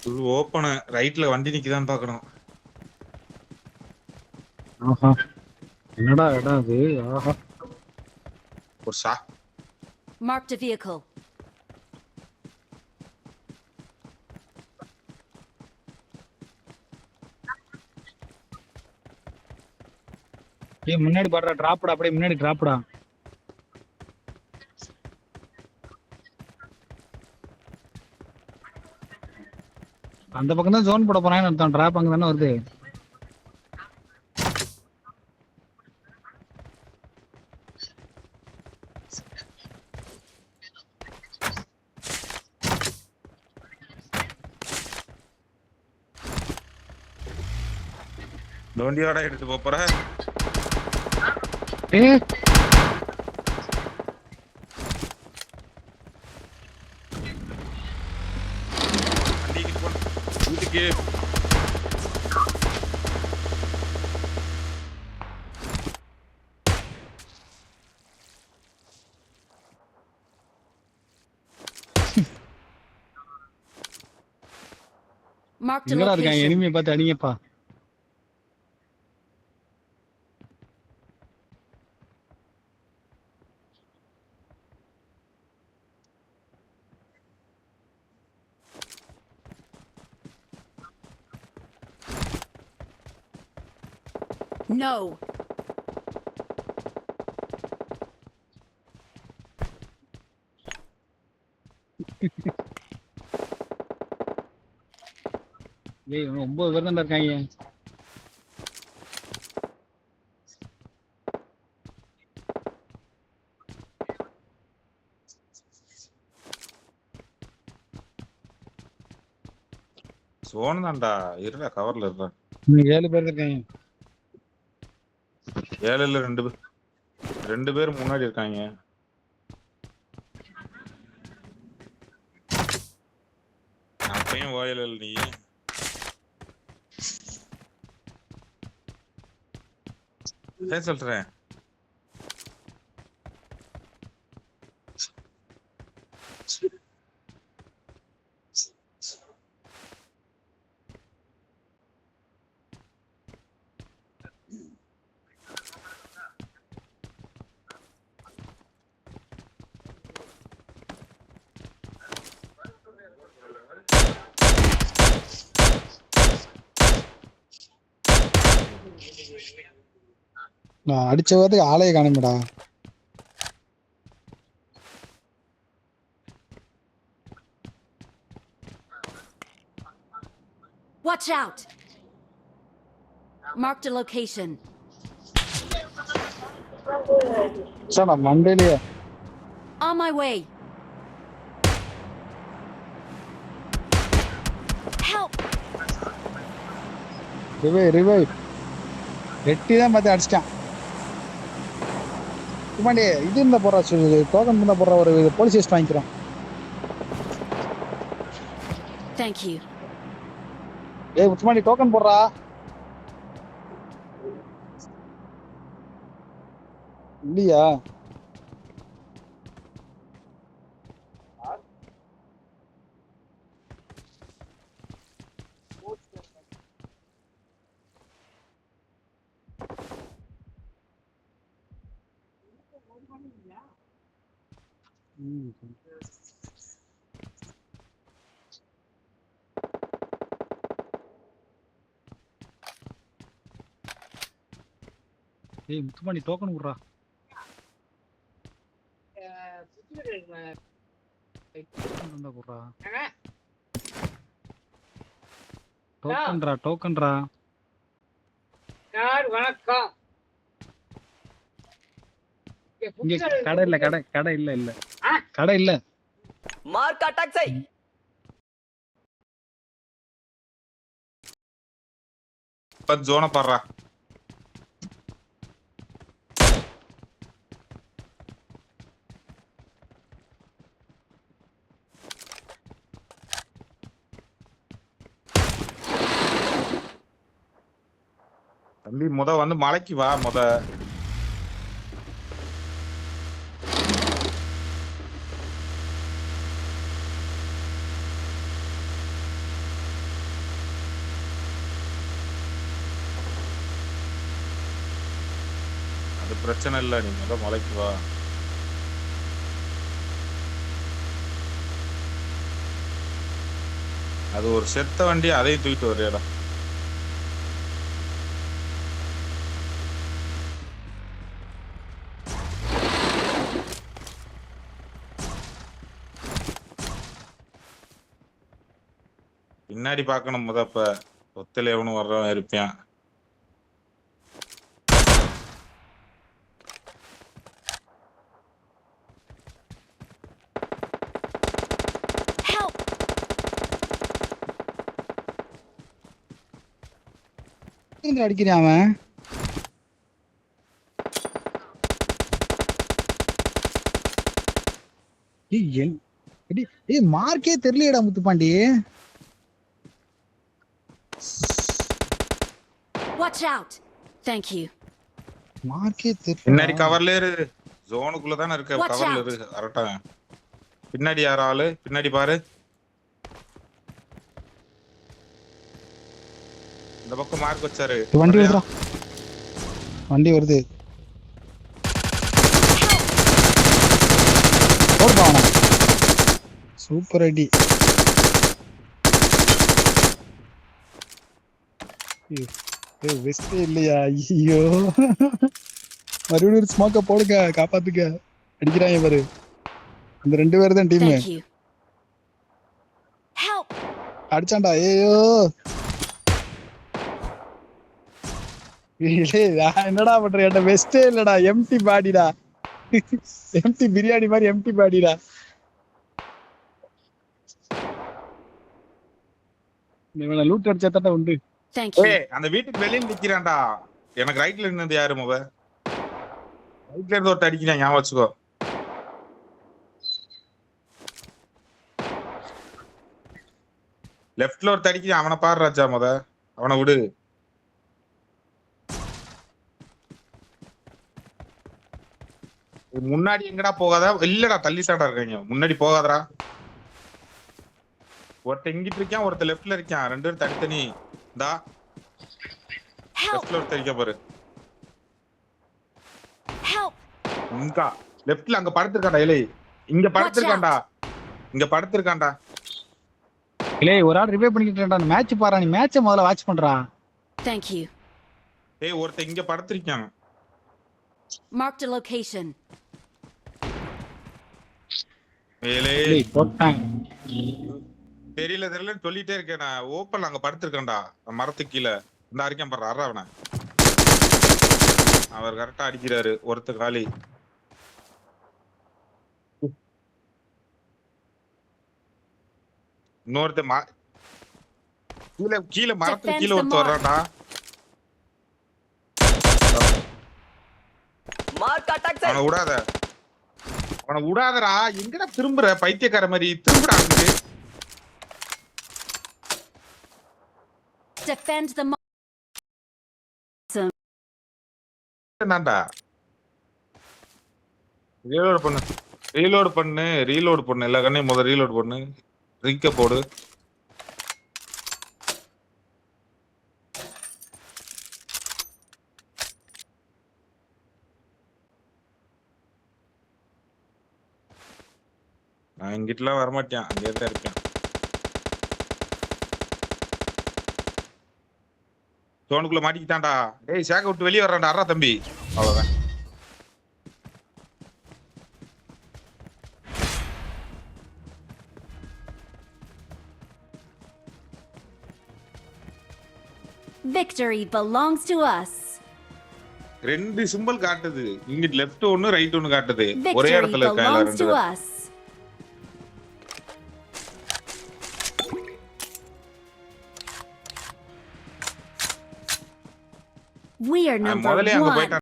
Full open ரைட்ல வண்டி நிக்குதான்னு பார்க்கணும் ஆஹா. என்னடா இடம் அது? ஆஹா. ஒரு a vehicle. ஏய் முன்னாடி பாடுறா. டிராப்டா அப்படியே முன்னாடி டிராப்டா அந்த பக்கம் தான் ஜோன் போட போறான்னு அர்த்தம். டிராப் அங்க தானே வருது. டோண்டியோட எடுத்து போற? ஏ வீட்டுக்கு Marked a எங்கடா இருக்காங்க location. No. ஏய் இவனுங்க ஒன்பது பேர் தான் இருக்காங்க. சோன் தான்டா இருடா கவர்ல இருடா. ஏழு பேர் இருக்காங்க. ஏழுல ரெண்டு பேர் ரெண்டு பேர் முன்னாடி இருக்காங்க. அப்பயும் ஓயல் நீ ஏன் சொல்றேன் நான் அடிச்ச வாரத்துக்கு ஆளைய காணுமேடா Watch out. Marked a location. Sir நான் மண்டையிலேயே On my way. Help. Revive revive எட்டி தான் பார்த்து அடிச்சிட்டான். சும்மாடி இது இருந்தா போடுறா டோக்கன் இருந்தா போடுற ஒரு போலீஸ் ஸ்டேஷன் வாங்கிக்கிறோம். You. ஏய் சும்மாடி டோக்கன் போடுறா. இல்லையா? ஏய் முத்துமாடி டோக்கன் விட்றா. இருந்தா குடுறா டோக்கன்ரா டோக்கன்ரா சார் வணக்கம். இங்க கடை இல்ல கடை கடை இல்ல இல்ல? கடை இல்ல. மார்க் அட்டாக் செய் இப்ப ஜோனை பாடுறா. தம்பி முத வந்து மலைக்கு வா முத. பிரச்சனை இல்ல நீ முத மலைக்கு வா. அது ஒரு செத்த வண்டி அதை தூக்கிட்டு ஒரு இடம் பின்னாடி பார்க்கணும் முதப்ப ஒத்துல எவனும் வர்றவன் இருப்பான் இருந்து அடிக்கிறான் அவன். ஏய், மார்க்கே தெரியலடா Muthupandi. Watch out! Thank you. மார்க்கே பின்னாடி கவர்ல இரு. ஜோனுக்குள்ள தானே இருக்க. கவர்ல. இரு. கரெக்டா பின்னாடி யார் ஆளு? பின்னாடி பாரு. இந்த பக்கம் மார்க் வச்சாரு. வண்டி? வருதுடா. வண்டி வருது. அவனை சூப்பர் அடி வெஸ்டே இல்லையா? ஐயோ. மறுபடியும் ஒரு ஸ்மோக்க போடுங்க காப்பாத்துக்க அடிக்கிறாங்க பாரு அந்த ரெண்டு பேர் தான் டீம்! அடிச்சான்டா. ஐயோ ஏய், நான் என்னடா பண்றேன் என்கிட்ட வெஸ்டே இல்லடா எம்டி பாடிடா எம்டி பிரியாணி மாதிரி எம்டி பாடிடா இவனை லூட் அடிச்சா தான்டா உண்டு. Thank you. ஏய் அந்த வீட்டுக்கு வெளியில நிக்கிறான்டா. எனக்கு ரைட்ல இருந்தது யாரு முக ரைட்ல இருந்து ஒருத்த அடிக்கிறான் ஞாபகம் வச்சுக்கோ. லெஃப்ட்ல ஒருத்த அடிக்கிறான் அவனை பாரு ராஜா முத. அவனை விடு. முன்னாடி எங்கடா போகாதா? இல்லடா தள்ளி சாடா இருக்காங்க. முன்னாடி போகாதடா. ஒருத்த இங்கிட்டு இருக்கான் ஒருத்த லெஃப்ட்ல இருக்கான். ரெண்டு பேரும் தனித்தனி. இந்தா. Help! லெஃப்ட்ல ஒருத்தர் இருக்க பாரு! இங்கா. லெஃப்ட்ல அங்க படுத்திருக்கான்டா இலை. இங்க படுத்திருக்கான்டா. இங்க படுத்திருக்கான்டா. இல்லை ஒரு ஆள் ரிவே பண்ணிக்கிட்டேன்டா. மேட்ச் பாறா நீ மேட்சை முதல்ல வாட்ச் பண்றா. Thank you. ஏய் ஒருத்தன் இங்க படுத்திருக்கான். Marked a location. தெரியல தெரியலன்னு சொல்லிட்டே இருக்கேன் நான் ஓப்பன்ல அங்க படுத்திருக்கான்டா. அந்த மரத்துக்கு கீழே. இந்த அறிக்கை பாரு அற அவனை. அவர் கரெக்டா அடிக்கிறாரு. ஒருத்த காலி. இன்னொருத்த மா கீழே கீழே மரத்துக்கு கீழே ஒருத்த வர்றான்டா. அவனை. விடாத. அவனை விடாதடா எங்கடா திரும்புற? பைத்தியக்கார மாதிரி திரும்புடா அங்கிட்டு Defend the. என்னடா ரீலோட் பண்ணு. ரீலோட் பண்ணு. ரீலோட் பண்ணு. எல்லா கண்ணையும் முதல்ல ரீலோட் பண்ணு. ரிங்க போடு. நான் இங்கிட்டலாம் வரமாட்டேன் அங்கேயே தான் இருக்கேன் தோனுக்குள்ள மாட்டிக்கிட்டான்டா. டேய் சேக்க விட்டு வெளியே வர்றான்டா அறா தம்பி. அவ்வளவுதான். Victory belongs to us. ரெண்டு சிம்பிள் காட்டுது. இங்கிட்டு லெஃப்ட் ஒன்னு ரைட் ஒன்னு காட்டுது. ஒரே இடத்துல இருக்காங்க we are ah, number one.